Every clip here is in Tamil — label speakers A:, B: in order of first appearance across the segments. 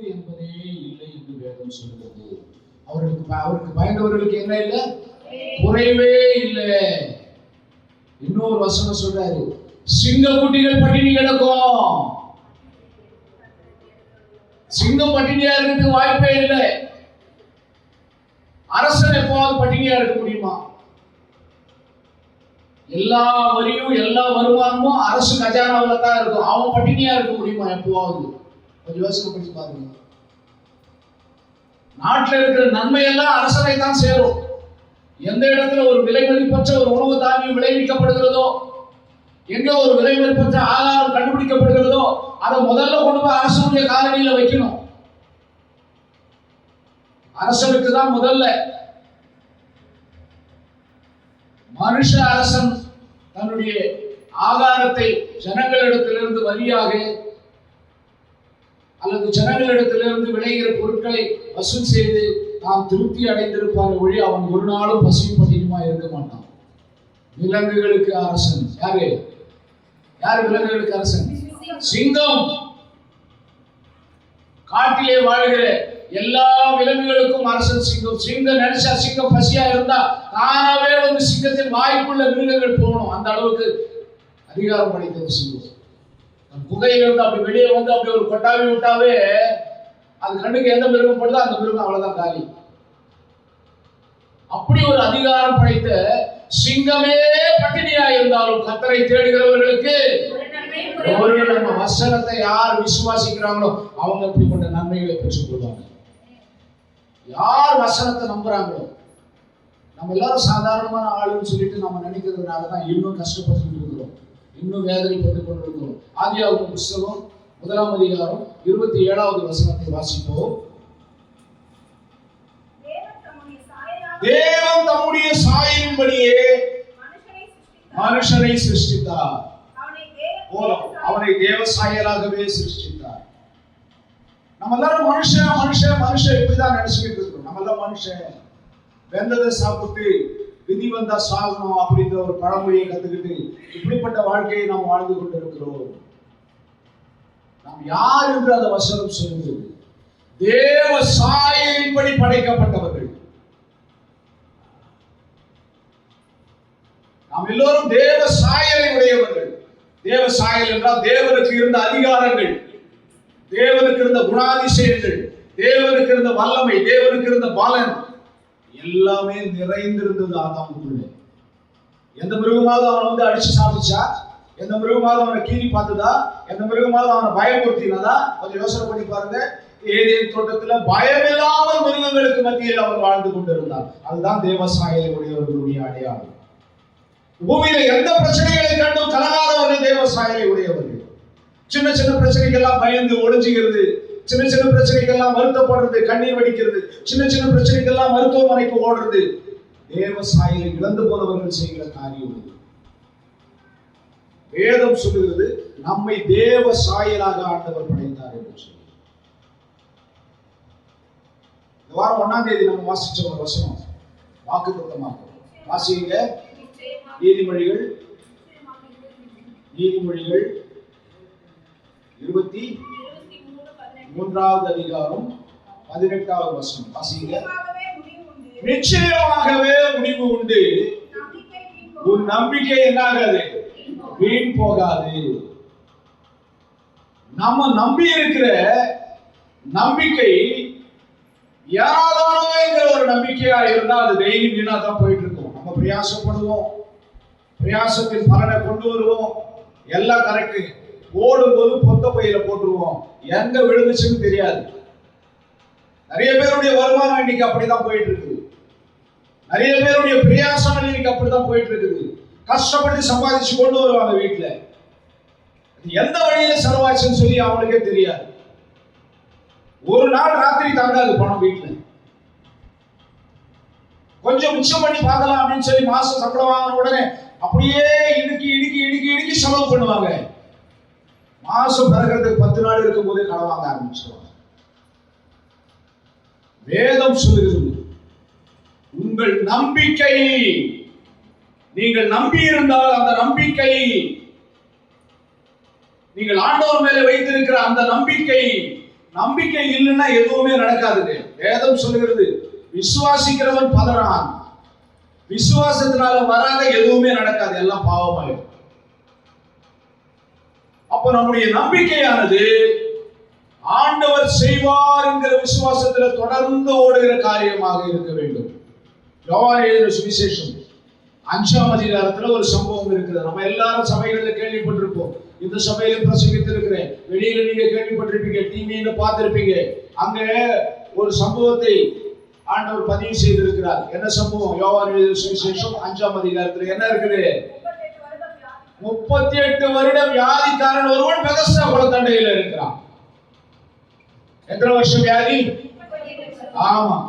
A: குறைவு என்பதே இல்லை என்று வேதம் சொல்கிறது. அவர்களுக்கு அவருக்கு பயந்தவர்களுக்கு என்ன இல்லை? குறைவே இல்லை. இன்னொரு வசனம் சொல்றாரு சிங்க குட்டிகள் பட்டினி கிடக்கும். சிங்கம் பட்டினியா இருக்கிறதுக்கு வாய்ப்பே இல்லை. அரசன் எப்போது பட்டினியா இருக்க முடியுமா? எல்லா வரியும் எல்லா வருமானமும் அரசு கஜானாவில் தான் இருக்கும். அவன் பட்டினியா இருக்க முடியுமா எப்போவாவது? கொஞ்சம் யோசனை பண்ணி பாருங்க நாட்டில் இருக்கிற நன்மை எல்லாம் அரசனை தான் சேரும். எந்த இடத்துல ஒரு விலை மதிப்பற்ற ஒரு உணவு தானியம் விளைவிக்கப்படுகிறதோ எங்க ஒரு விலை மதிப்பற்ற ஆதாரம் கண்டுபிடிக்கப்படுகிறதோ அதை முதல்ல கொண்டு போய் அரசனுடைய காலனியில வைக்கணும். அரசனுக்கு தான் முதல்ல. மனுஷ அரசன் தன்னுடைய ஆகாரத்தை ஜனங்களிடத்திலிருந்து வரியாக அல்லது ஜனங்களிடத்திலிருந்து விளைகிற பொருட்களை வசூல் செய்து நாம் திருப்தி அடைந்திருப்பார் ஒழி அவன் ஒரு நாளும் பசியும் பட்டியலுமா இருக்க மாட்டான். விலங்குகளுக்கு அரசன். யாரு? யார் விலங்குகளுக்கு அரசன்? சிங்கம். காட்டிலே வாழ்கிற எல்லா விலங்குகளுக்கும் அரசன் சிங்கம். சிங்கம் நினைச்சா சிங்கம் பசியா இருந்தா தானாவே வந்து சிங்கத்தின் வாய்ப்புள்ள மிருகங்கள் போகணும். அந்த அளவுக்கு அதிகாரம் படைத்தது சிங்கம். அந்த அப்படி வெளியே வந்து அப்படி ஒரு கொட்டாவி விட்டாவே அது கண்ணுக்கு எந்த மிருகம் படுதோ அந்த மிருகம் அவ்வளவுதான் காலி. அப்படி ஒரு அதிகாரம் படைத்த சிங்கமே பட்டினியா இருந்தாலும் கத்தரை தேடுகிறவர்களுக்கு ஒரு நம்ம வசனத்தை யார் விசுவாசிக்கிறாங்களோ அவங்க இப்படிப்பட்ட நன்மைகளை பெற்றுக் கொள்வாங்க. யார் வசனத்தை நம்புறாங்களோ? நம்ம எல்லாரும் சாதாரணமான ஆளுன்னு சொல்லிட்டு நம்ம நினைக்கிறதுனால தான் இன்னும் கஷ்டப்பட்டு இன்னும் வேதனைப்பட்டு கொண்டிருக்கிறோம் ஆதியாகும் புஸ்தகம் முதலாம் அதிகாரம் இருபத்தி ஏழாவது வசனத்தை வாசிப்போம்.
B: தேவன் தம்முடைய
A: சாயின்படியே
B: மனுஷனை சிருஷ்டித்தார். அவனை தேவ-
A: அவனை தேவ சாயலாகவே சிருஷ்டித்தார். நம்ம எல்லாரும் மனுஷன் மனுஷன் மனுஷன் இப்படிதான் நினைச்சுக்கிட்டு இருக்கிறோம். நம்ம எல்லாம் மனுஷன். வெந்ததை சாப்பிட்டு விதி வந்தா சாகணும் அப்படின்ற ஒரு பழமொழியை கத்துக்கிட்டு இப்படிப்பட்ட வாழ்க்கையை நாம் வாழ்ந்து கொண்டிருக்கிறோம். நாம் யார் என்று அந்த வசனம் சொல்லுகிறது தேவ சாயலின்படி படைக்கப்பட்டவர்கள். நாம் எல்லோரும் தேவ சாயலை உடையவர்கள். தேவ சாயல் என்றால் தேவனுக்கு இருந்த அதிகாரங்கள். தேவனுக்கு இருந்த குணாதிசயங்கள். தேவனுக்கு இருந்த வல்லமை. தேவனுக்கு இருந்த பலன். எல்லாமே நிறைந்திருந்தது ஆதாமுக்குள்ளே எந்த மிருகமாவது அவனை வந்து அடிச்சு சாப்பிடுச்சா எந்த மிருகமாவது அவனை கீறி பார்த்ததா? எந்த மிருகமாவது அவனை பயமுறுத்தினதா? கொஞ்சம் யோசனை பண்ணி பாருங்க. ஏதேன் தோட்டத்துல பயமில்லாமல் மிருகங்களுக்கு மத்தியில் அவர் வாழ்ந்து கொண்டிருந்தார். அதுதான் தேவசாயலை உடையவர்களுடைய அடையாளம். பூமியில எந்த பிரச்சனைகளை கண்டும் கலங்காதவர்கள் தேவசாயலை உடையவர்கள். சின்ன சின்ன பிரச்சனைகள்லாம் பயந்து ஒளிஞ்சுகிறது. சின்ன சின்ன பிரச்சனைக்கெல்லாம் வருத்தப்படுறது கண்ணீர் வடிக்கிறது. சின்ன சின்ன பிரச்சனைக்கெல்லாம் மருத்துவமனைக்கு ஓடுறது. தேவ இழந்து போனவர்கள் செய்கிற காரியம் வேதம் சொல்லுகிறது நம்மை தேவ சாயலாக ஆண்டவர் படைத்தார் என்று சொல்லி இந்த வாரம் ஒன்னாம் தேதி நம்ம வாசிச்ச ஒரு வசனம். வாக்கு தத்தமாக
B: வாசிங்க.
A: நீதிமொழிகள். நீதிமொழிகள் இருபத்தி மூன்றாவது அதிகாரம் பதினெட்டாவது வசனம். வாசிங்க.
B: நிச்சயமாகவே முடிவு உண்டு.
A: உன். நம்பிக்கை என்னாகாது?
B: வீண்
A: போகாது. நம்ம நம்பி இருக்கிற நம்பிக்கை யாராதானோ என்கிற ஒரு நம்பிக்கையா இருந்தா அது டெய்லி வீணா தான் போயிட்டு இருக்கும் நம்ம பிரயாசப்படுவோம். பிரயாசத்தின் பலனை கொண்டு வருவோம். எல்லாம் கரெக்ட் ஓடும்போது பொத்த பையில போட்டுருவோம். எங்க விழுந்துச்சுன்னு தெரியாது. நிறைய பேருடைய வருமானம் இன்னைக்கு அப்படிதான் போயிட்டு இருக்குது நிறைய பேருடைய பிரயாசம் இன்னைக்கு அப்படிதான் போயிட்டு இருக்குது கஷ்டப்பட்டு சம்பாதிச்சு கொண்டு வருவாங்க வீட்டுல எந்த வழியில செலவாச்சுன்னு சொல்லி அவனுக்கே தெரியாது. ஒரு நாள் ராத்திரி தாங்காது பணம் வீட்டுல கொஞ்சம் மிச்சம் பண்ணி பார்க்கலாம் அப்படின்னு சொல்லி மாசம் சம்பளம் வாங்கின உடனே அப்படியே இடுக்கி இடுக்கி இடுக்கி இடுக்கி செலவு பண்ணுவாங்க. மாசம் பிறகுறதுக்கு பத்து நாள் இருக்கும் போதே கடன் ஆரம்பிச்சிருவாங்க. வேதம் சொல்லுகிறது உங்கள் நம்பிக்கை நீங்கள் நம்பி இருந்தால் அந்த நம்பிக்கை நீங்கள் ஆண்டவர் மேலே வைத்திருக்கிற அந்த நம்பிக்கை நம்பிக்கை இல்லைன்னா எதுவுமே நடக்காதுங்க. வேதம் சொல்லுகிறது விசுவாசிக்கிறவன் பதறான் விசுவாசத்தினால வராத எதுவுமே நடக்காது. எல்லாம் பாவமாயிடும். அப்போ நம்முடைய நம்பிக்கையானது ஆண்டவர் செய்வார் என்கிற விசுவாசத்துல தொடர்ந்து ஓடுகிற காரியமாக இருக்க வேண்டும். சுவிசேஷம். அஞ்சாம் அதிகாரத்துல ஒரு சம்பவம் இருக்குது. நம்ம எல்லாரும் சபைகளில் கேள்விப்பட்டிருப்போம். இந்த சபையில பிரசங்கித்து இருக்கிறேன் வெளியில நீங்க கேள்விப்பட்டிருப்பீங்க. டிவியில பார்த்திருப்பீங்க. அங்க ஒரு சம்பவத்தை ஆண்டவர் பதிவு செய்திருக்கிறார். என்ன சம்பவம்? யோவான் சுவிசேஷம் அஞ்சாம் அதிகாரத்துல என்ன இருக்குது?
B: முப்பத்தி எட்டு வருடம்
A: வியாதிக்காரன் ஒருவன் பெகஸ்டா குளத்தண்டையில இருக்கிறான். எத்தனை வருஷம் வியாதி. ஆமா.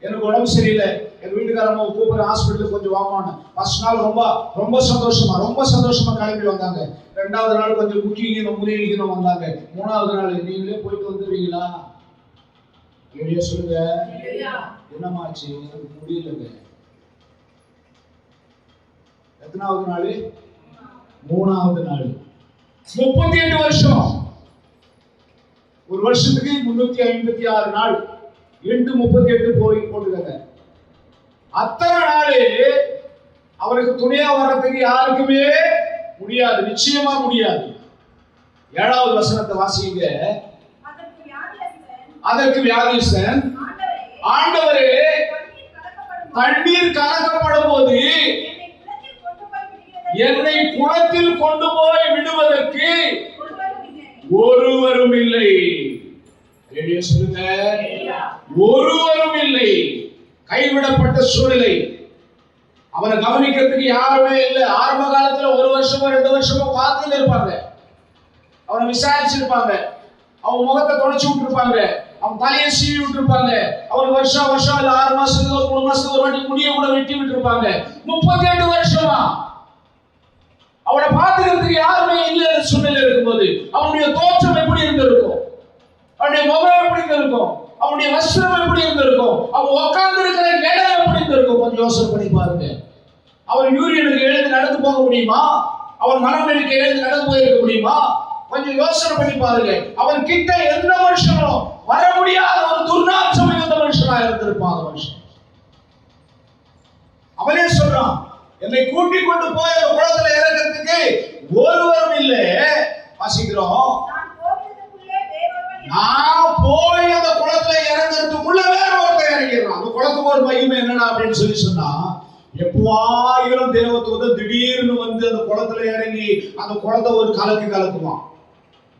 A: எனக்கு உடம்பு சரியில்லை. எங்க வீட்டுக்காரம்மா கூப்பிடுற ஹாஸ்பிட்டலுக்கு கொஞ்சம் வாமான்னு ஃபர்ஸ்ட் நாள் ரொம்ப ரொம்ப சந்தோஷமா ரொம்ப சந்தோஷமா கிளம்பி வந்தாங்க. ரெண்டாவது நாள் கொஞ்சம் முக்கியம் முறியடிக்கணும் வந்தாங்க. மூணாவது நாள் நீங்களே போயிட்டு வந்துடுவீங்களா? வெளியே சொல்லுங்க. என்னமாச்சு எனக்கு முடியலங்க. எத்தனாவது நாள்? மூணாவது நாள். முப்பத்தி எட்டு வருஷம். ஒரு வருஷத்துக்கு முன்னூத்தி ஐம்பத்தி ஆறு நாள். எட்டு முப்பத்தி எட்டு போய் போட்டுக்கங்க. அத்தனை நாள் அவருக்கு துணையா வர்றதுக்கு யாருக்குமே முடியாது. நிச்சயமா முடியாது. ஏழாவது வசனத்தை வாசிங்க.
B: அதற்கு
A: வியாதிஸ்தன்
B: ஆண்டவரே, தண்ணீர் கலக்கப்படும்
A: போது
B: என்னை குளத்தில் கொண்டு போய்
A: விடுவதற்கு
B: ஒருவரும் இல்லை.
A: ஒருவரும் இல்லை சொல்லுங்க. ஒருவரும் இல்லை. கைவிடப்பட்ட சூழ்நிலை. அவனை கவனிக்கிறதுக்கு யாருமே இல்லை. ஆரம்ப காலத்துல ஒரு வருஷமோ ரெண்டு வருஷமோ பார்த்துட்டு இருப்பாங்க. அவனை விசாரிச்சிருப்பாங்க. அவன் முகத்தை தொடச்சு விட்டுருப்பாங்க. அவன் தலையை சீவி விட்டுருப்பாங்க. அவன் வருஷம் வருஷம் இல்ல ஆறு மாசத்துக்கு ஒரு மூணு மாசத்துக்கு ஒரு வாட்டி முடிய கூட வெட்டி விட்டுருப்பாங்க. முப்பத்தி எட்டு வருஷமா? அவனை பார்த்துக்கிறதுக்கு யாருமே இல்லை சூழ்நிலை இருக்கும்போது அவனுடைய தோற்றம் எப்படி இருந்திருக்கும்? அவனுடைய முகம் எப்படி இருந்திருக்கும்? அவனுடைய வஸ்திரம் எப்படி இருந்திருக்கும்? அவன் உட்கார்ந்து இருக்கிற இடம் எப்படி இருந்திருக்கும்? கொஞ்சம் யோசனை பண்ணி பாருங்க. அவன் யூரியனுக்கு எழுந்து நடந்து போக முடியுமா? அவன் மனநிலைக்கு எழுந்து நடந்து போயிருக்க முடியுமா? கொஞ்சம் யோசனை பண்ணி பாருங்க. அவன் கிட்ட எந்த மனுஷனும் வர முடியாத ஒரு துர்நாற்றம் மிகுந்த மனுஷனா இருந்திருப்பான் அந்த மனுஷன். அவனே சொல்றான் என்னை கூட்டிக் கொண்டு போய் அந்த குளத்துல இறங்குறதுக்கு ஒருவரும் இல்லை. வாசிக்கிறோம்.
B: நான்
A: போய் அந்த குளத்துல இறங்குறதுக்குள்ள வேற ஒருத்தன் இறங்கிடுறான். அந்த குளத்துக்கு ஒரு மகிமை என்னடா அப்படின்னு சொல்லி சொன்னா எப்பவாயிரம் தேவதூதன் திடீர்னு வந்து அந்த குளத்துல இறங்கி அந்த குளத்தை ஒரு கலக்கு கலக்குவான்.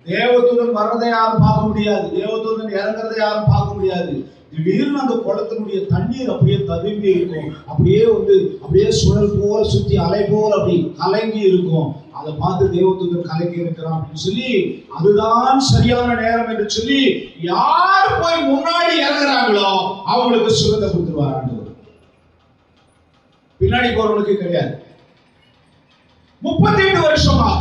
A: தேவதூதன் வர்றதை யாரும் பார்க்க முடியாது. தேவதூதன் இறங்குறதை யாரும் பார்க்க முடியாது. திடீர்னு அந்த குளத்தினுடைய தண்ணீர் அப்படியே ததும்பி இருக்கும். அப்படியே வந்து அப்படியே சுழல் போல சுத்தி அலை போல அப்படி கலங்கி இருக்கும். அதை பார்த்து தேவத்துக்கு கலக்கி இருக்கிறான் அப்படின்னு சொல்லி அதுதான் சரியான நேரம் என்று சொல்லி யார் போய் முன்னாடி இறங்குறாங்களோ அவங்களுக்கு சுகத்தை கொடுத்துருவார் ஆண்டவர். பின்னாடி போறவங்களுக்கு கிடையாது. முப்பத்தி எட்டு வருஷமாக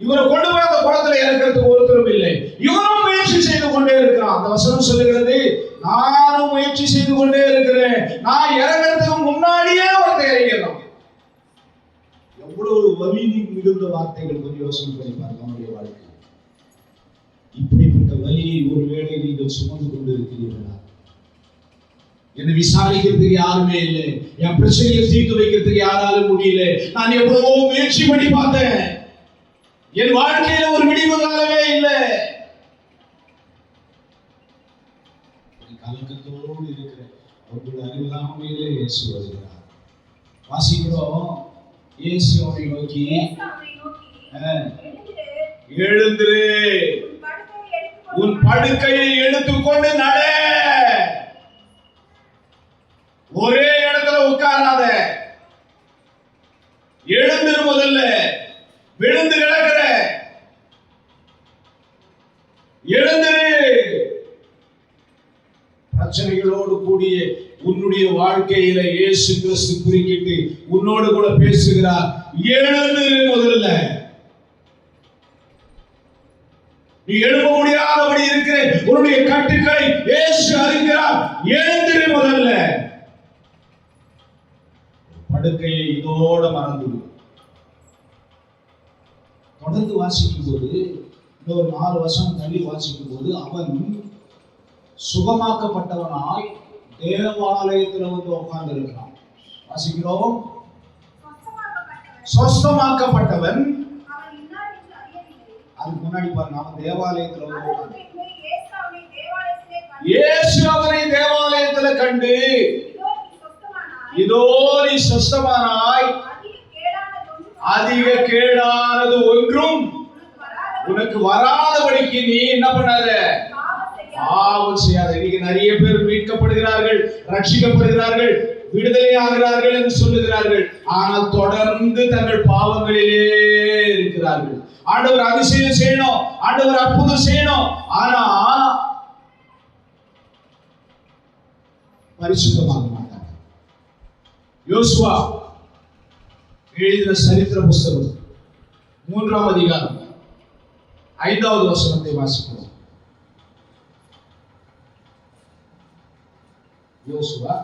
A: இவரை கொண்டு போய் அந்த குளத்துல இறக்கிறதுக்கு ஒருத்தரும் இல்லை. இவரும் கொண்டே இருக்கிறான். அந்த வசனம் சொல்லுகிறது நானும் முயற்சி செய்து கொண்டே இருக்கிறேன். நான் இறங்கிறதுக்கு முன்னாடியே ஒருத்தர் இறங்கிறோம் எவ்வளவு ஒரு வலி மிகுந்த வார்த்தைகள் கொஞ்சம் யோசனை பண்ணி பாருங்க நம்முடைய வாழ்க்கை இப்படிப்பட்ட வலியை ஒருவேளை நீங்கள் சுமந்து கொண்டு இருக்கிறீர்களா என்னை விசாரிக்கிறதுக்கு யாருமே இல்லை. என் பிரச்சனையை தீர்த்து வைக்கிறதுக்கு யாராலும் முடியல. நான் எவ்வளவோ முயற்சி பண்ணி பார்த்தேன். என் வாழ்க்கையில ஒரு விடிவு காலமே இல்லை. கலக்கத்தோடு இருக்கிற உங்கள் அறிவில்லாமையிலே இயேசு வருகிறார். வாசிக்கிறோம். இயேசு அவனை நோக்கி
B: எழுந்திரு, உன் படுக்கையை எடுத்துக்கொண்டு
A: நட ஒரே இடத்துல உட்காராத எழுந்திரு முதல்ல விழுந்து கிடக்கிற எழுந்திரு பிரச்சனைகளோடு கூடிய உன்னுடைய வாழ்க்கையில இயேசு கிறிஸ்து குறுக்கிட்டு உன்னோடு கூட பேசுகிறார். எழுந்திரு முதல்ல. நீ எழுப்ப முடியாதபடி இருக்கிற உன்னுடைய கட்டுக்களை இயேசு அறிகிறார். எழுந்திரு முதல்ல. படுக்கையை இதோட மறந்து தொடர்ந்து வாசிக்கும் போது இந்த ஒரு நாலு வருஷம் தள்ளி வாசிக்கும் போது அவன் சுகமாக்கப்பட்டவனாய் தேவாலயத்துல வந்து உட்கார்ந்து இருக்கிறான் வாசிக்கிறோம்.
B: சொஸ்தமாக்கப்பட்டவன்
A: அதுக்கு முன்னாடி பாருங்க அவன் தேவாலயத்துல வந்து
B: இயேசு அவனை கண்டு,
A: தேவாலயத்துல கண்டு
B: இதோ நீ சொஸ்தமானாய். அதிக கேடானது ஒன்றும் உனக்கு
A: வராதபடிக்கு நீ என்ன பண்ணாத?
B: பாவம் செய்யாத.
A: இன்னைக்கு நிறைய பேர் மீட்கப்படுகிறார்கள் ரட்சிக்கப்படுகிறார்கள் விடுதலை ஆகிறார்கள் என்று சொல்லுகிறார்கள். ஆனால் தொடர்ந்து தங்கள் பாவங்களிலே இருக்கிறார்கள். ஆண்டவர் அதிசயம் செய்யணும் ஆண்டவர் அற்புதம் செய்யணும். ஆனா பரிசுத்தமாக மாட்டாங்க. யோசுவா எழுதின சரித்திர புஸ்தகம் மூன்றாம் அதிகாரம் ஐந்தாவது வசனத்தை வாசிக்கிறோம் யோசுவா?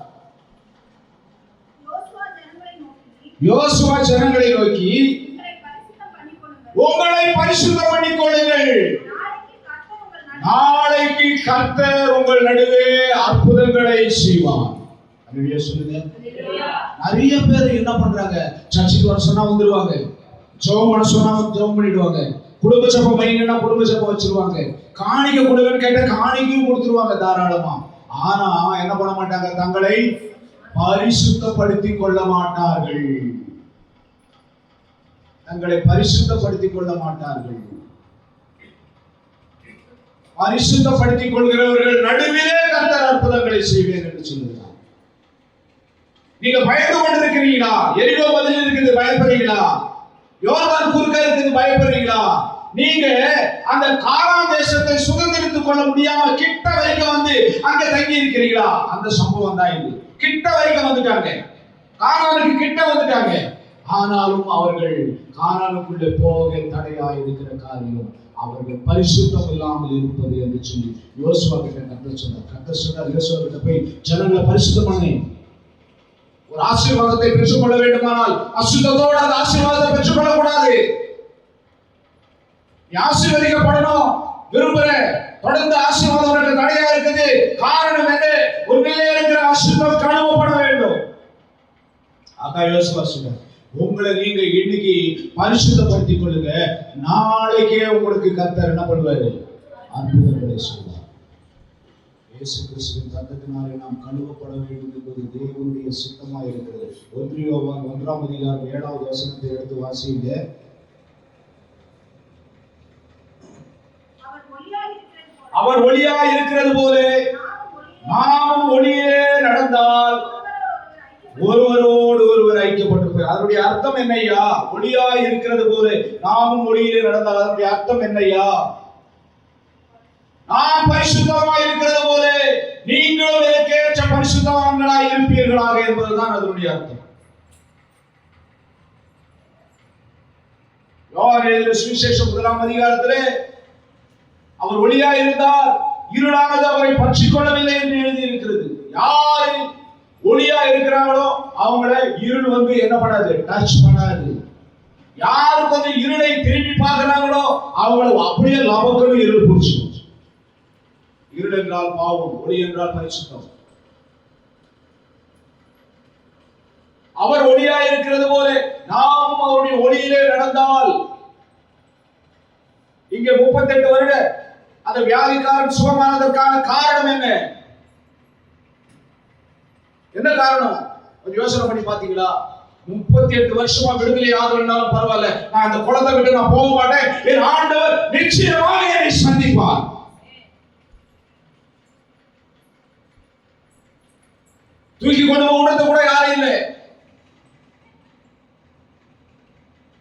B: யோசுவா ஜனங்களை நோக்கி, உங்களை பரிசுத்தம்
A: பண்ணிக் கொள்ளுங்கள்
B: நாளைக்கு கர்த்தர் உங்கள் நடுவே.
A: அற்புதங்களை செய்வார். சொல்லுங்க. நிறைய பேர் என்ன பண்றாங்க? சர்ச்சுக்கு வர சொன்னா வந்துருவாங்க. ஜெபம் பண்ண சொன்னா ஜெபம் பண்ணிடுவாங்க. குடும்ப ஜெபம் வைங்கன்னா குடும்ப ஜெபம் வச்சிருவாங்க. காணிக்க கொடுங்கன்னு கேட்டா காணிக்கையும் கொடுத்துருவாங்க தாராளமா. ஆனா என்ன பண்ண மாட்டாங்க? தங்களை பரிசுத்தப்படுத்திக் கொள்ள மாட்டார்கள் தங்களை பரிசுத்தப்படுத்திக் கொள்ள மாட்டார்கள் பரிசுத்தப்படுத்திக் கொள்கிறவர்கள் நடுவிலே கர்த்தர் அற்புதங்களை செய்வேன் என்று சொல்லுகிறார். நீங்க பயந்து கொண்டிருக்கிறீங்களா? எரிகோ பதில் இருக்குது பயப்படுறீங்களா? யோர்தான் குறுக்க இருக்குது பயப்படுறீங்களா? நீங்க அந்த காரான் தேசத்தை சுதந்திரித்துக் கொள்ள முடியாம கிட்ட அங்க தங்கி இருக்கிறீங்களா அந்த சம்பவம் தான் இது. கிட்ட வரைக்கும் வந்துட்டாங்க. கானானுக்கு கிட்ட வந்துட்டாங்க. ஆனாலும் அவர்கள் கானானுக்குள்ளே போக தடையா இருக்கிற காரியம் அவர்கள் பரிசுத்தம் இல்லாமல் இருப்பது என்று சொல்லி யோசுவா கிட்ட கத்த சொன்னார். கத்த சொன்னார் யோசுவா கிட்ட போய் ஜனங்களை பரிசுத்தம் ஒரு ஆசீர்வாதத்தை பெற்றுக்கொள்ள வேண்டுமானால் அசுத்தத்தோடு அந்த ஆசீர்வாதத்தை பெற்றுக்கொள்ள கூடாது ஆசீர்வதிக்கப்படணும். விரும்புறேன் தொடர்ந்து ஆசீர்வாதம் உனக்கு தடையா இருக்குது. காரணம் என்ன? உண்மையிலே இருக்கிற அசுத்தம் கழுவப்பட வேண்டும். அதான் யோசுவா உங்களை நீங்க இன்னைக்கு பரிசுத்தப்படுத்திக் கொள்ளுங்க. நாளைக்கே உங்களுக்கு கத்தர் என்ன பண்ணுவாரு? அற்புதங்களை செய்வார். இயேசு கிறிஸ்துவின் ரத்தத்தினாலே நாம் கழுவப்பட வேண்டும் என்பது தேவனுடைய சித்தமாக இருக்கிறது ஒன்றியோ ஒன்றாம் அதிகாரம் ஏழாவது வசனத்தை எடுத்து வாசிங்க
B: அவர் ஒளியாய் இருக்கிறது போல
A: ஒளியா இருக்கிறது போல
B: நாமும் ஒளியே
A: நடந்தால்
B: ஒருவரோடு ஒருவர் ஐக்கியம்
A: ஐக்கியப்பட்டு அதனுடைய அர்த்தம் என்னையா ஒளியா இருக்கிறது போல நாமும் ஒளியிலே நடந்தால் அதனுடைய அர்த்தம் என்னையா நாம் பரிசுத்தமா இருக்கிறது போல நீங்களும் எனக்கேற்ற பரிசுத்தவான்களாய் இருப்பீர்களாக என்பதுதான் அதனுடைய அர்த்தம். யோவான் எழுதின சுவிசேஷம் முதலாம் அதிகாரத்திலே அவர் ஒளியா இருந்தார் இருளானது அவரை பற்றி கொள்ளவில்லை என்று எழுதியிருக்கிறது. யாரு ஒளியா இருக்கிறாங்களோ அவங்கள இருள் வந்து என்ன பண்ணாது? டச் பண்ணாது. யாரு கொஞ்சம் இருளை திரும்பி பார்க்கிறாங்களோ அவங்கள அப்படியே லபக்கணும் இருள் பிடிச்சி இருள் என்றால் பாவம் ஒளி என்றால் பரிசுத்தம். அவர் ஒளியா இருக்கிறது போல நாம் அவருடைய ஒளியிலே நடந்தால். இங்க முப்பத்தெட்டு வருட அந்த வியாதிக்காரன் சுகமானதற்கான காரணம் என்ன? என்ன காரணம்? கொஞ்சம் யோசனை பண்ணி பாத்தீங்களா முப்பத்தி எட்டு வருஷமா விடுதலை ஆகலனாலும் பரவாயில்ல. நான் அந்த குளத்தை விட்டு நான் போக மாட்டேன். என் ஆண்டவர் நிச்சயமாக என்னை சந்திப்பார். தூக்கி கொண்டு போக உணர்த்த கூட யாரும் இல்லை.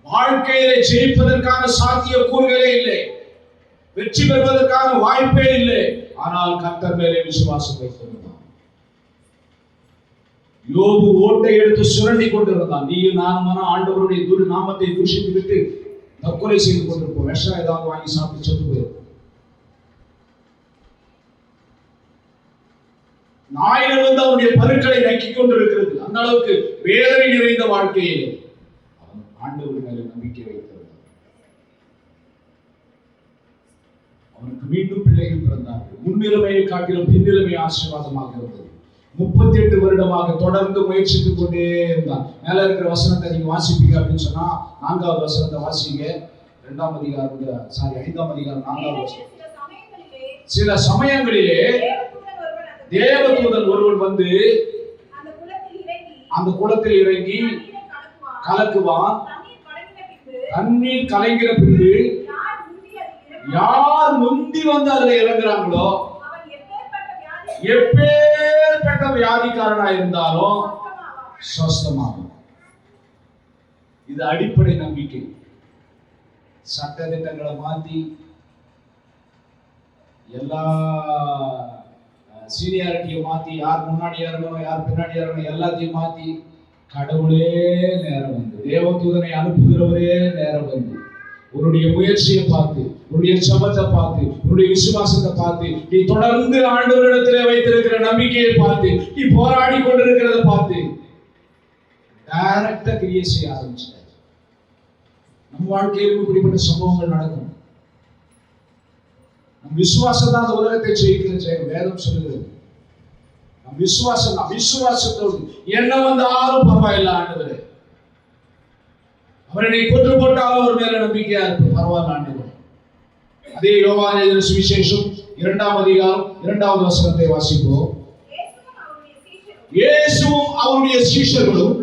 A: வாழ்க்கையில ஜெயிப்பதற்கான சாத்திய கூறுகளே இல்லை. வெற்றி பெறுவதற்கான வாய்ப்பே இல்லை. ஆனால் கர்த்தர் மேலே விசுவாசம் வைத்திருந்தான். யோபு ஓட்டை எடுத்து சுரண்டி கொண்டிருந்தான். நீயும் நானுமான ஆண்டவருடைய துரு நாமத்தை தூஷித்து விட்டு தற்கொலை செய்து கொண்டிருப்போம். விஷம் ஏதாவது வாங்கி சாப்பிட்டு செத்து போயிருப்போம் நாய்கள் வந்து அவனுடைய பருக்களை நக்கிக் கொண்டிருக்கிறது. அந்த அளவுக்கு வேதனை நிறைந்த வாழ்க்கையிலே அவன் ஆண்டவர் மேலே நம்பிக்கை வைத்திருந்தான் பிள்ளைகள் பிறந்தார்கள். முன்னிலைமையை காட்டிலும் பின்னிலைமை ஆசீர்வாதமாக இருந்தது. முப்பத்தி எட்டு வருடமாக தொடர்ந்து முயற்சித்துக் கொண்டே இருந்தான் மேல இருக்கிற வசனத்தை நீங்க வாசிப்பீங்க அப்படின்னு சொன்னா நான்காவது வசனத்தை வாசிங்க. இரண்டாம் அதிகாரம் சாரி ஐந்தாம் அதிகாரம் நான்காவது வசனம்.
B: சில சமயங்களிலே தேவதூதன் ஒருவன்
A: வந்து
B: அந்த குளத்தில் இறங்கி கலக்குவான். தண்ணீர்
A: கலைங்கிற பின்பு
B: யார் முந்தி
A: வந்து அதுல இறங்குறாங்களோ
B: எப்பேற்பட்ட
A: வியாதிக்காரனா இருந்தாலும் சொஸ்தமாகும் இது அடிப்படை நம்பிக்கை. சட்ட திட்டங்களை மாத்தி எல்லா சீனியாரிட்டியை மாத்தி யார் முன்னாடி இறங்கணும் யார் பின்னாடி இறங்கணும் எல்லாத்தையும் மாத்தி கடவுளே நேரம் வந்து தேவதூதனை அனுப்புகிறவரே நேரம் வந்து. உன்னுடைய முயற்சியை பார்த்து உன்னுடைய சபத்தை பார்த்து உன்னுடைய விசுவாசத்தை பார்த்து நீ தொடர்ந்து ஆண்டவரிடத்தில் வைத்திருக்கிற நம்பிக்கையை பார்த்து நீ போராடி கொண்டிருக்கிறத பார்த்து டைரக்டா கிரியை செய்ய ஆரம்பிச்சிட்டார். நம்ம வாழ்க்கையிலும் இப்படிப்பட்ட சம்பவங்கள் நடக்கும். நம் விசுவாசம் தான் அந்த உலகத்தை செய்கிற செயல் வேதம் சொல்லுகிறது. நம் விசுவாசம் தான் விசுவாசத்தோடு என்ன வந்தாலும் பரவாயில்ல ஆண்டவர். அவரை நீ கொன்று போட்டாலும் ஒரு மேல நம்பிக்கையா இருக்கு. பரவாயில்ல ஆண்டு அதே யோவான் எழுதின சுவிசேஷம் இரண்டாம் அதிகாரம் இரண்டாவது வசனத்தை வாசிப்போம்.
B: இயேசுவும் அவருடைய சீஷர்களும்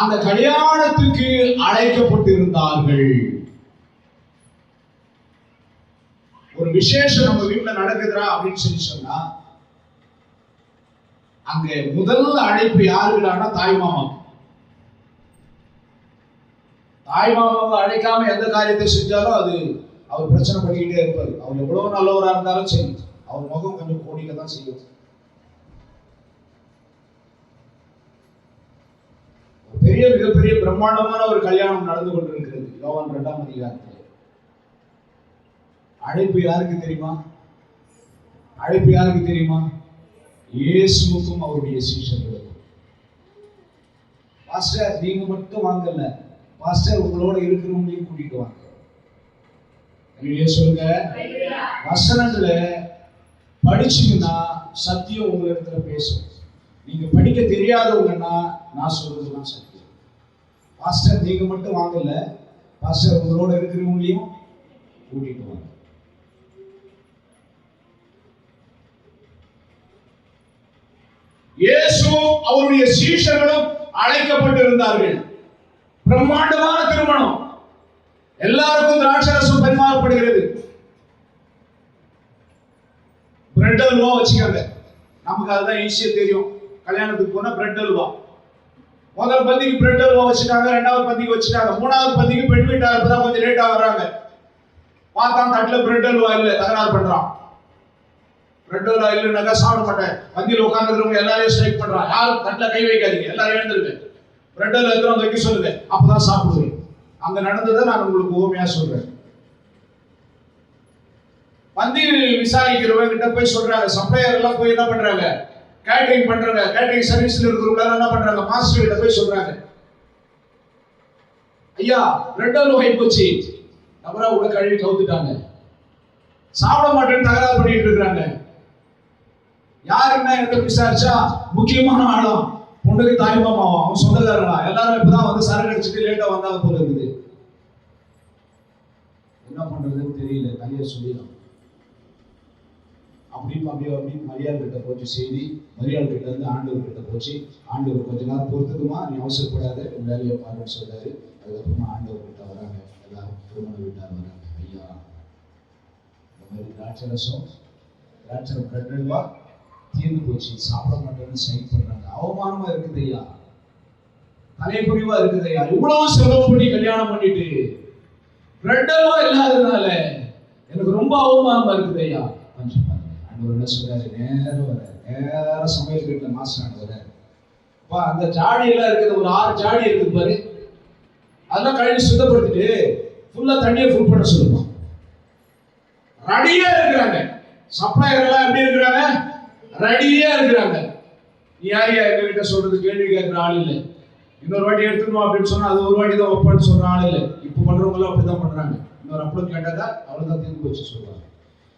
B: அந்த கல்யாணத்துக்கு அழைக்கப்பட்டிருந்தார்கள்.
A: ஒரு விசேஷம் நம்ம வீட்டுல நடக்குதுடா அப்படின்னு சொல்லி சொன்னா அங்க முதல் அழைப்பு யாருக்குடான்னா தாய் மாமா. தாய்மாமாவை அழைக்காம எந்த காரியத்தை செஞ்சாலும் அது அவர் பிரச்சனை பண்ணிக்கிட்டே இருப்பார். அவர் எவ்வளவு நல்லவரா இருந்தாலும் சரி அவர் முகம் கொஞ்சம் கோடிக்க தான் செய்யும். பெரிய மிகப்பெரிய பிரம்மாண்டமான ஒரு கல்யாணம் நடந்து கொண்டிருக்கிறது. யோவான் இரண்டாம் அதிகாரத்தில். அழைப்பு யாருக்கு தெரியுமா? அழைப்பு யாருக்கு தெரியுமா? இயேசுக்கும் அவருடைய சீஷர்களுக்கும். பாஸ்டர் நீங்க மட்டும் வாங்கல. பாஸ்டர் உங்களோட இருக்கிறவங்களையும் கூட்டிட்டு வாங்க. சொல்லுங்க. வசனங்களை படிச்சீங்கன்னா சத்தியம் உங்க இடத்துல பேசும். நீங்க படிக்க தெரியாதவங்கன்னா நான் சொல்றதுதான் சத்தியம். பாஸ்டர் நீங்க மட்டும் வாங்கல. பாஸ்டர் உங்களோட இருக்கிறவங்களையும் கூட்டிட்டு வாங்க. இயேசுவும் அவருடைய சீஷர்களும் அழைக்கப்பட்டிருந்தார்கள். பிரம்மாண்டமான திருமணம். எல்லாருக்கும் திராட்சரசம் பரிமாறப்படுகிறது. பிரெட் அல்வா வச்சுக்காங்க. நமக்கு அதுதான் ஈஸியா தெரியும். கல்யாணத்துக்கு போனா பிரெட் அல்வா. முதல் பந்திக்கு பிரெட் அல்வா வச்சுட்டாங்க ரெண்டாவது பந்திக்கு வச்சுட்டாங்க மூணாவது பந்திக்கு பெண் வீட்டார் தான் கொஞ்சம் லேட்டா வர்றாங்க. பார்த்தா தட்டுல பிரெட் அல்வா இல்ல தகராறு பண்றான். பிரெட் அல்வா இல்லைன்னாக்கா சாப்பிட மாட்டேன். வந்தியில் உட்காந்துருக்கவங்க எல்லாரையும் ஸ்ட்ரைக் பண்றான். யாரும் தட்டுல கை வைக்காதீங்க எல்லாரும் எழுந்திருக்கு ரெண்டு அல்வா வைக்க சொல்லுங்க. அப்பதான் சாப்பிடுவேன். அங்க நடந்ததை நான் உங்களுக்கு ஓமையா சொல்றேன். பந்தியில் விசாரிக்கிறவங்க கிட்ட போய் சொல்றாங்க. சப்ளையர் எல்லாம் போய் என்ன பண்றாங்க? கேட்டரிங் பண்றாங்க. கேட்டரிங் சர்வீஸ்ல இருக்கிறவங்க என்ன பண்றாங்க? மாஸ்டர் கிட்ட போய் சொல்றாங்க. ஐயா ரெண்டாவது அல்வா போச்சு. அப்புறம் உள்ள கழுவி கவுத்துட்டாங்க. சாப்பிட மாட்டேன்னு தகராறு பண்ணிட்டு இருக்கிறாங்க. யாருன்னா என்கிட்ட விசாரிச்சா முக்கியமான ஆளும் உங்களுக்கு தாய்மாமாவும் அவன் சொந்தக்காரங்களா? எல்லாரும் இப்பதான் வந்து சரக்கு அடிச்சுட்டு லேட்டா வந்தாங்க போல இருக்குது. என்ன பண்றதுன்னு தெரியல. நிறைய சொல்லிடும் அப்படின்னு அப்படியே அப்படின்னு மரியாதை கிட்ட போச்சு செய்தி. மரியாதை கிட்ட இருந்து ஆண்டவர் கிட்ட போச்சு. ஆண்டவர் கொஞ்ச நேரம் பொறுத்துக்குமா? நீ அவசரப்படாத. உன் வேலையை பாருன்னு சொல்றாரு. அதுக்கப்புறமா ஆண்டவர் கிட்ட வராங்க. எல்லாரும் திருமண வீட்டார் வராங்க. ஐயா இந்த மாதிரி திராட்சை ரசம் திராட்சை பிரெட் தீர்ந்து போச்சு சாப்பிட மாட்டேன்னு சைன் பண்றாங்க அவமானமா இருக்குது ஐயா. தலைக்குறிவா இருக்குது ஐயா. இவ்வளவு செலவு பண்ணி கல்யாணம் பண்ணிட்டு. பிரெட் இல்லாததுனால எனக்கு ரொம்ப அவமானமா இருக்குது ஐயா. கொஞ்சம் பாருங்க. ஆண்டவர் என்ன சொல்றாரு? நேரம் வர நேரம் சமையல் வீட்டுல மாஸ்டர் ஆண்டவர் அப்பா அந்த ஜாடி எல்லாம் இருக்குது. ஒரு ஆறு ஜாடி இருக்குது பாரு. அதெல்லாம் கழுவி சுத்தப்படுத்திட்டு ஃபுல்லா தண்ணியை ஃபுல் பண்ண சொல்லுவோம். ரெடியா இருக்கிறாங்க. சப்ளையர் எல்லாம் எப்படி இருக்கிறாங்க? ரெடியா இருக்கிறாங்க. நீ யார் எங்க கிட்ட சொல்றது கேள்வி கேட்கிற ஆள் இல்லை. இன்னொரு வாட்டி எடுத்துக்கணும் அப்படின்னு சொன்னா அது ஒரு வாட்டி தான் ஒப்பான்னு சொல்ற ஆள் இல்லை. இப்போ பண்றவங்க எல்லாம் அப்படிதான் பண்றாங்க. இன்னொரு அப்பளம் கேட்டாக்கா தான் தீர்ப்பு வச்சு சொல்றாங்க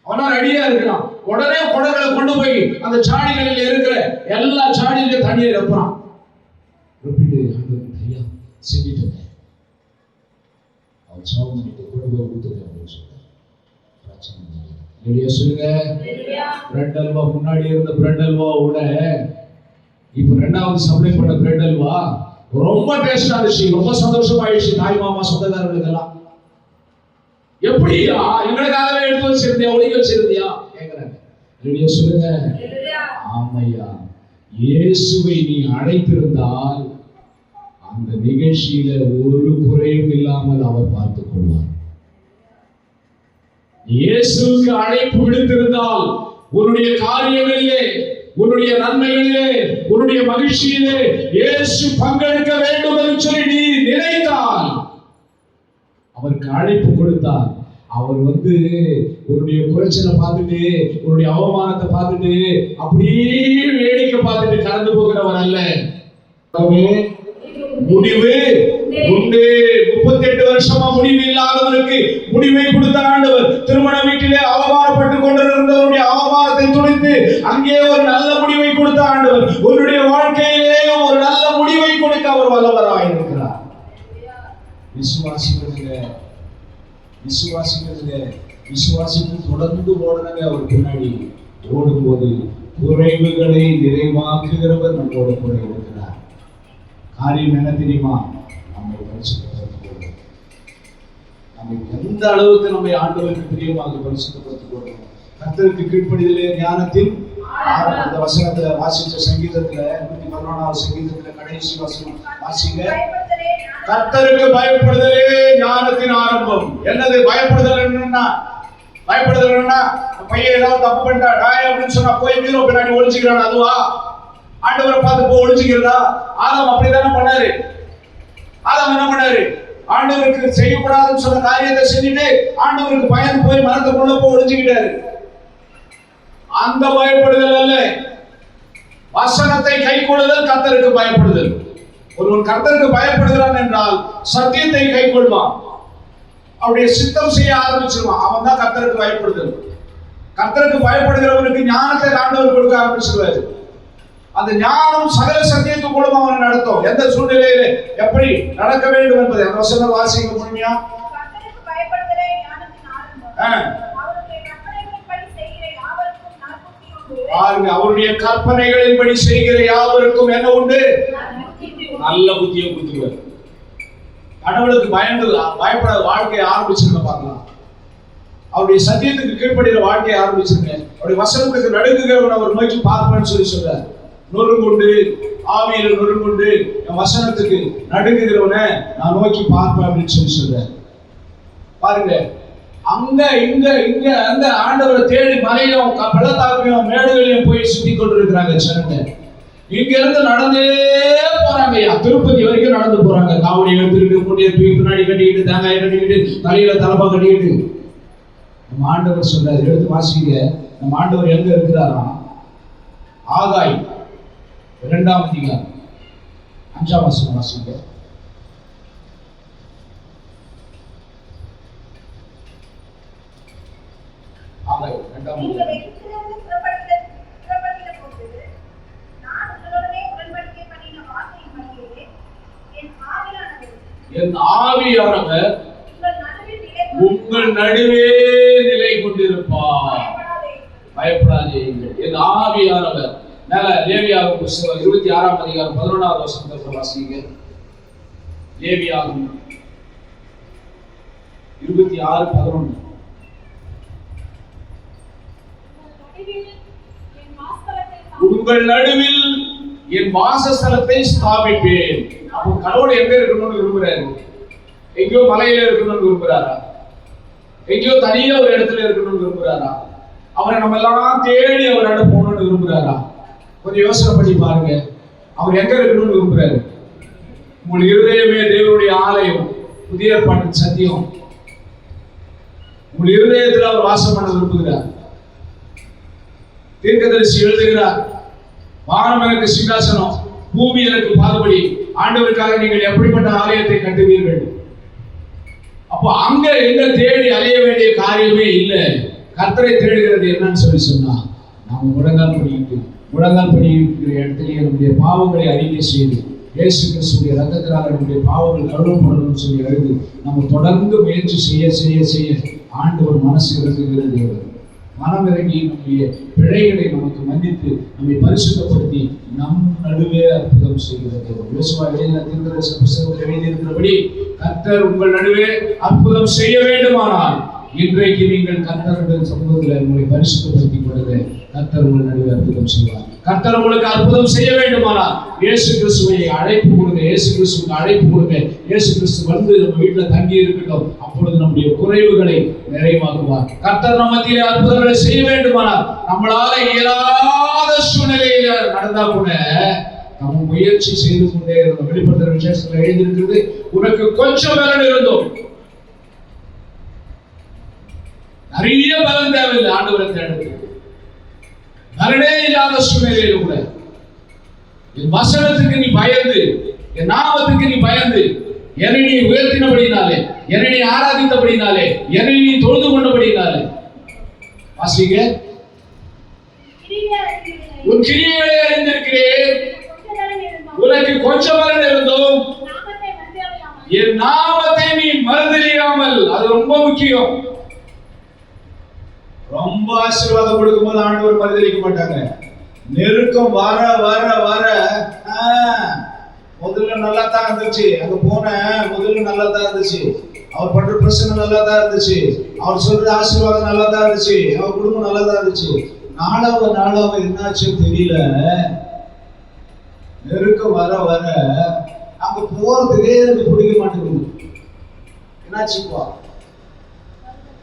A: அவனா ரெடியா இருக்கிறான். உடனே குடங்களை கொண்டு போய் அந்த சாடிகளில் இருக்கிற எல்லா சாடியிலையும் தண்ணியை வைப்பான். ரொப்பிட்டு ஐயா செஞ்சுட்டேன் அவர் சாவு பண்ணிட்டு கூட போய் அப்படின்னு சொல்றாரு. பிரச்சனை இல்லையா சொல்லுங்க. பிரெட் அல்வா முன்னாடி இருந்த பிரெட் அல்வாவோட இப்போ ரெண்டாவது சப்ளை பண்ண பிரெட் அல்வா ரொம்ப டேஸ்டா இருந்துச்சு ரொம்ப சந்தோஷமாயிடுச்சு தாய் மாமா சொந்தக்காரர்களுக்கெல்லாம். எப்படியா? எங்களுக்காகவே எடுத்து வச்சிருந்தியா? ஒளிக்க வச்சிருந்தியா? கேக்குறாங்க இல்லையா சொல்லுங்க. ஆமையா இயேசுவை நீ அழைத்திருந்தால் அந்த நிகழ்ச்சியில ஒரு குறையும் இல்லாமல் அவர் பார்த்துக் கொள்வார். இயேசுவுக்கு அழைப்பு விடுத்திருந்தால் உன்னுடைய காரியங்களிலே உன்னுடைய நன்மைகளிலே உன்னுடைய மகிழ்ச்சியிலே இயேசு பங்கெடுக்க வேண்டும் என்று சொல்லி நீ நினைத்தால் அவருக்கு அழைப்பு கொடுத்தார். அவர் வந்து உன்னுடைய குறைச்சலை பார்த்துட்டு உன்னுடைய அவமானத்தை பார்த்துட்டு அப்படியே வேடிக்கை பார்த்துட்டு கடந்து போகிறவர் அல்ல. முடிவு உண்டு. வருஷமா முடிவு இல்லாதவருக்கு முடிவை கொடுத்த ஆண்டவர் திருமண வீட்டிலே அவமானப்பட்டு கொண்டிருந்தவருடைய அவமானத்தை துடைத்து அங்கே ஒரு நல்ல முடிவை கொடுத்த ஆண்டவர். உன்னுடைய வாழ்க்கையிலே ஒரு நல்ல முடிவை கொடுக்க அவர் வல்லவராயிருக்கிறார் விசுவாசிக்கிறதுல விசுவாசிக்கிறதுல விசுவாசித்து தொடர்ந்து ஓடுனங்க அவர் பின்னாடி ஓடும்போது குறைவுகளை நிறைவாக்குகிறவர் நம்மளோட கூட இருக்கிறார். காரியம் என்ன தெரியுமா? நம்மளை பரிசுத்தப்படுத்திக் எந்த அளவுக்கு நம்மை ஆண்டவருக்கு பிரியமாக பரிசுத்தப்படுத்திக் கொள்றோம் கர்த்தருக்கு கீழ்ப்படிதலே ஞானத்தில் ஆரம்பம். வசனத்துல வாசிச்ச சங்கீதத்துல நூத்தி பதினொன்றாவது சங்கீதத்துல கடைசி வசனம் வாசிங்க. கர்த்தருக்கு பயப்படுதலே ஞானத்தின் ஆரம்பம். என்னது பயப்படுதல் என்னன்னா? பயப்படுதல் என்னன்னா பையன் ஏதாவது தப்பு பண்ணிட்டா டாய் அப்படின்னு சொன்னா போய் மீனோ பின்னாடி ஒழிச்சுக்கிறான் அதுவா? ஆண்டவரை பார்த்து போய் ஒழிச்சுக்கிறதா ஆதாம் அப்படிதானே பண்ணாரு. ஆதாம் என்ன பண்ணாரு? ஆண்டவருக்கு செய்யக்கூடாதுன்னு சொன்ன காரியத்தை செஞ்சுட்டு ஆண்டவருக்கு பயந்து போய் மரத்துக்குள்ள போய் ஒழிஞ்சுக்கிட்டாரு அந்த பயப்படுதல் அல்ல. வசனத்தை கை கொள்ளுதல் கத்தருக்கு பயப்படுதல். ஒருவன் கர்த்தருக்கு பயப்படுகிறான் என்றால் சத்தியத்தை கை கொள்வான். அவருடைய சித்தம் செய்ய ஆரம்பிச்சிருவான். அவன் தான் கர்த்தருக்கு பயப்படுதல். கர்த்தருக்கு பயப்படுகிறவனுக்கு ஞானத்தை ஆண்டவர் கொடுக்க ஆரம்பிச்சிருவாரு. அந்த ஞானம் சகல சத்தியத்துக்குள்ளும் அவனை நடத்தும். எந்த சூழ்நிலையில? எப்படி நடக்க வேண்டும் என்பதை. அந்த வசனம் வாசிக்க முழுமையா. பாருங்க அவருடைய கற்பனைகளின்படி செய்கிற யாவருக்கும் என்ன உண்டு. நல்ல புத்தியை கொடுத்துருவார். கடவுளுக்கு பயந்து பயப்படாத வாழ்க்கையை ஆரம்பிச்சிருங்க பார்க்கலாம். அவருடைய சத்தியத்துக்கு கீழ்ப்படுகிற வாழ்க்கையை ஆரம்பிச்சிருங்க. அவருடைய வசனத்துக்கு நடுங்குகிறவன் அவர் நோக்கி பார்ப்பேன்னு சொல்லி சொல்றார். நொறுங்குண்டு. ஆவியில நொறுங்குண்டு. என் வசனத்துக்கு நடுங்குகிறவனை நான் நோக்கி பார்ப்பேன் அப்படின்னு சொல்லி சொல்றேன் பாருங்க அங்க இங்க இங்க அந்த ஆண்டவரை தேடி மலையிலும் பள்ளத்தாக்கையும் மேடுகளையும் போய் சுத்தி கொண்டிருக்கிறாங்க சனங்க இங்க இருந்து நடந்தே போறாங்க திருப்பதி வரைக்கும் நடந்து போறாங்க. காவடி எடுத்துக்கிட்டு முன்னே தூக்கி பின்னாடி கட்டிக்கிட்டு தேங்காய் கட்டிக்கிட்டு தலையில தலப்பா கட்டிக்கிட்டு. நம்ம ஆண்டவர் சொல்றாரு எடுத்து வாசிங்க. நம்ம ஆண்டவர் எங்க இருக்கிறாராம் ஆகாய். இரண்டாம் அதிகாரம். அஞ்சாம் வசனம் வாசிங்க
B: என் ஆவியானவர் உங்கள்
A: நடுவே நிலை கொண்டிருப்பார்
B: பயப்படாதே.
A: பயப்படாதீர்கள் என் ஆவியானவர் மேல லேவியாகும் புஸ்தகம் இருபத்தி ஆறாம் அதிகாரம் பதினொன்றாவது வசனத்தை வாசிங்க. லேவியாகும் இருபத்தி ஆறு பதினொன்று
B: உங்கள் நடுவில் என் வாசஸ்தலத்தை
A: ஸ்தாபிப்பேன். அப்போ கடவுள் எங்க இருக்கணும்னு விரும்புறாரு? எங்கேயோ மலையில இருக்கணும்னு விரும்புறாரா? எங்கேயோ தனியா ஒரு இடத்துல இருக்கணும்னு விரும்புறாரா? அவரை நம்ம எல்லாம் தேடி அவர் போகணும்னு விரும்புறாரா? கொஞ்சம் யோசனை பண்ணி பாருங்க. அவர் எங்க இருக்கணும்னு விரும்புறாரு? உங்கள் இருதயமே தேவனுடைய ஆலயம் புதிய பாட்டு சத்தியம். உங்கள் இருதயத்தில் அவர் வாசம் பண்ண விரும்புகிறார். தீர்க்கதரிசி எழுதுகிறார் வானம் எனக்கு சிங்காசனம் பூமி எனக்கு பாதுபடி ஆண்டவருக்காக நீங்கள் எப்படிப்பட்ட ஆலயத்தை கட்டுவீர்கள்? அப்போ அங்க எங்க தேடி அலைய வேண்டிய காரியமே இல்லை. கர்த்தரை தேடுகிறது என்னன்னு சொல்லி சொன்னா நாம் முழங்கால் படிக்கிட்டு முழங்கால் படிக்கிற இடத்துல நம்முடைய பாவங்களை அறிக்கை செய்து இயேசு கிறிஸ்துடைய ரத்தத்தினால் நம்முடைய பாவங்கள் கழுவப்படணும்னு சொல்லி எழுது நம்ம தொடர்ந்து முயற்சி செய்ய செய்ய செய்ய ஆண்டவர் மனசு இறங்குகிறது மனம் இறங்கி நம்முடைய பிழைகளை நமக்கு மன்னித்து நம்மை பரிசுத்தப்படுத்தி நம் நடுவே அற்புதம் செய்கிறது புஸ்தகத்தில் எழுதியிருக்கிறபடி கர்த்தர் உங்கள் நடுவே அற்புதம் செய்ய வேண்டுமானால் இன்றைக்கு நீங்கள் கர்த்தருடைய சமூகத்தில் உங்களை பரிசுத்தப்படுத்திக் கொள்ளுங்க. கர்த்தர் உங்கள் நடுவே அற்புதம் செய்வார். கர்த்தர் உங்களுக்கு அற்புதம் செய்ய வேண்டுமானால் இயேசு கிறிஸ்துவை அழைப்பு கொடுங்க. இயேசு கிறிஸ்துக்கு அழைப்பு கொடுங்க. இயேசு கிறிஸ்து வந்து நம்ம வீட்டுல தங்கி இருக்கட்டும். அப்பொழுது நம்முடைய குறைவுகளை நிறைவாக்குவார். கர்த்தர் நம்ம மத்தியிலே அற்புதங்களை செய்ய வேண்டுமானால் நம்மளால இயலாத சூழ்நிலையில நடந்தா கூட நம்ம முயற்சி செய்து கொண்டே இருந்தோம் வெளிப்படுத்துற விசேஷத்துல எழுதியிருக்கிறது உனக்கு கொஞ்சம் வேலை இருந்தோம். நிறைய பலன் தேவையில்லை ஆண்டவரை தேடுறது பலனே இல்லாத சூழ்நிலையில கூட. என் வசனத்துக்கு நீ பயந்து என் நாமத்துக்கு நீ பயந்து என்னை நீ உயர்த்தினபடினாலே என்னை நீ ஆராதித்தபடினாலே என்னை நீ தொழுது கொண்டபடினாலே வாசிங்க. உன் கிரியைகளை அறிந்திருக்கிறேன். உனக்கு கொஞ்சம் பலன் இருந்தும் என் நாமத்தை நீ மறந்துடாமல் அது ரொம்ப முக்கியம். ரொம்ப ஆசீர்வாதம் கொடுக்கும்போது ஆண்டவர் மறுதளிக்க மாட்டாங்க நெருக்கம் வர வர வர. ஆ, முதல்ல நல்லா தான் இருந்துச்சு. அங்க போனேன். முதல்ல நல்லா தான் இருந்துச்சு. அவர் பண்ற பிரச்சனை நல்லா தான் இருந்துச்சு. அவர் சொல்ற ஆசீர்வாதம் நல்லா தான் இருந்துச்சு. அவர் குடும்பம் நல்லா தான் இருந்துச்சு. நாளாவ நாளாவ என்னாச்சுன்னு தெரியல. நெருக்கம் வர வர. அங்க போறதுக்கே எனக்கு பிடிக்க மாட்டேங்குது. என்னாச்சுப்பா?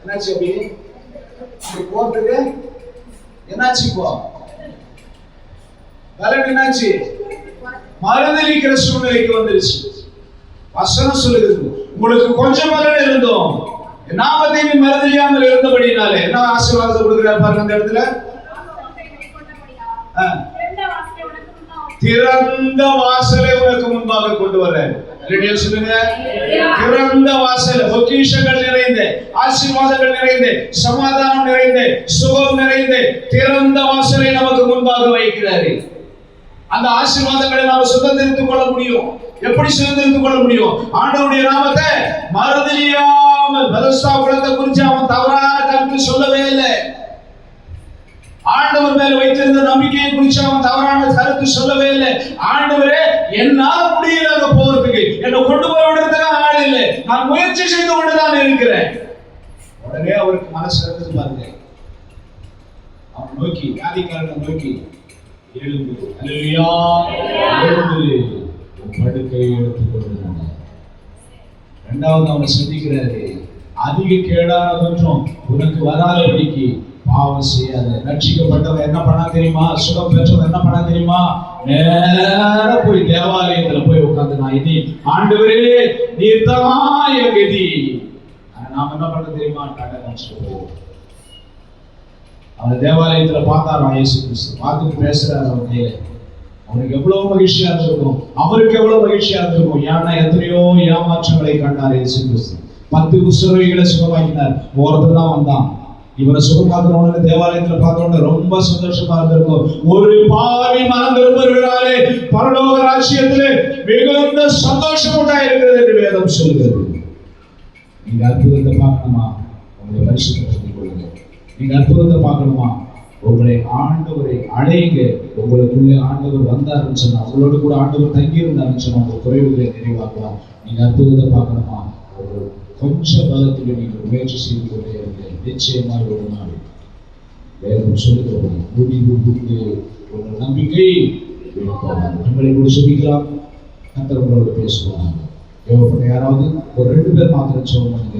A: என்னாச்சு அப்படி? அங்க போறதுக்கு என்னாச்சுப்பா பலன் என்னாச்சு மறுதளிக்கிற சூழ்நிலைக்கு வந்துருச்சு வசனம் சொல்லுகிறது உங்களுக்கு கொஞ்சம் பலன் இருந்தோம். என் நாமத்தை நீ மறுதலியாமல் இருந்தபடினாலே என்ன ஆசீர்வாதத்தை கொடுக்குறாரு பாருங்க அந்த இடத்துல
B: நாமத்தை கைக்கொண்டபடியால்
A: ஆ.
B: திறந்த வாசலை உனக்கு முன்னால்
A: திறந்த வாசலை உனக்கு முன்பாக கொண்டு வரேன் சொல்லுங்க திறந்த வாசல் பொக்கிஷங்கள் நிறைந்த ஆசீர்வாதங்கள் நிறைந்த சமாதானம் நிறைந்த சுகம் நிறைந்த திறந்த வாசலை நமக்கு முன்பாக வைக்கிறாரு. அந்த ஆசீர்வாதங்களை நாம சுதந்திரித்துக் கொள்ள முடியும். எப்படி சுதந்திரித்துக் கொள்ள முடியும்? ஆண்டவருடைய நாமத்தை மறதியாமல் பலஸ்தா குலத்தை குறிச்சு அவன் தவறான கருத்து சொல்லவே இல்லை ஆண்டவர் மேல வைத்திருந்த குறிச்சு அவன் தவறான கருத்து சொல்லவே இல்லை. ஆண்டவரே என்னால் முடியல அங்க போறதுக்கு. என்னை கொண்டு போய் விடுறதுக்கு ஆள் இல்லை. நான் முயற்சி செய்து கொண்டுதான் இருக்கிறேன். உடனே அவருக்கு மனசு இருந்தது பாருங்க. அவன் நோக்கி வியாதிக்காரனை நோக்கி எழுந்து அல்லையா எழுந்து உன் படுக்கையை எடுத்துக்கொண்டு ரெண்டாவது அவனை சந்திக்கிறாரு. அதிக கேடான தோற்றம் உனக்கு வராதபடிக்கு பாவம் செய்யாது. ரட்சிக்கப்பட்டவன் என்ன பண்ணா தெரியுமா? சுகம் பெற்றவன் என்ன பண்ணா தெரியுமா? நேர போய் தேவாலயத்துல போய் உட்கார்ந்து நான் இனி ஆண்டவரே நீர் தான் என் கதி நாம என்ன பண்ண தெரியுமா? டாடா காமிச்சிட்டு அந்த தேவாலயத்துல பார்த்தாராம் இயேசு கிறிஸ்து. பார்த்துட்டு பேசுறாரு அவன் கையில. அவனுக்கு எவ்வளவு மகிழ்ச்சியா இருந்திருக்கும். அவருக்கு எவ்வளவு மகிழ்ச்சியா இருந்திருக்கும். ஏன்னா எத்தனையோ ஏமாற்றங்களை கண்டார் இயேசு கிறிஸ்து. பத்து குஷ்டரோகிகளை சுகமாக்கினார். ஒருத்தர் தான் வந்தான். இவனை சுகமாக்குறவனுக்கு தேவாலயத்துல பார்த்தவன ரொம்ப சந்தோஷமா இருந்திருக்கும். ஒரு பாவி மனம் திரும்புகிறாரே பரலோக ராஜ்யத்திலே மிகுந்த சந்தோஷம் உண்டாயிருக்கிறது என்று வேதம் சொல்கிறது. நீங்க அற்புதத்தை பார்க்கணுமா? உங்களை பரிசுப்படுத்திக் கொள்ளுங்க. நீங்க அற்புதத்தை பார்க்கணுமா? உங்களை ஆண்டவரை அடையுங்க உங்களுக்குள்ளே ஆண்டவர் வந்தாருன்னு சொன்னா உங்களோட கூட ஆண்டவர் தங்கி இருந்தாருன்னு சொன்னா உங்க குறைவுகளை நிறைவாக்குவார் நீங்க அற்புதத்தை பார்க்கணுமா? ஒரு கொஞ்சம் பலத்துக்கு நீங்கள் முயற்சி செய்து கொண்டே இருங்க நிச்சயமாய் ஒரு நாள். வேதம் சொல்லுகிறது பூமி பூமிக்கு ஒரு நம்பிக்கை நம்மளை கூட சொல்லிக்கலாம் கத்தர் உங்களோட பேசுவாங்க தேவைப்பட்ட யாராவது? ஒரு ரெண்டு பேர் மாத்திரம் சொல்லுவாங்க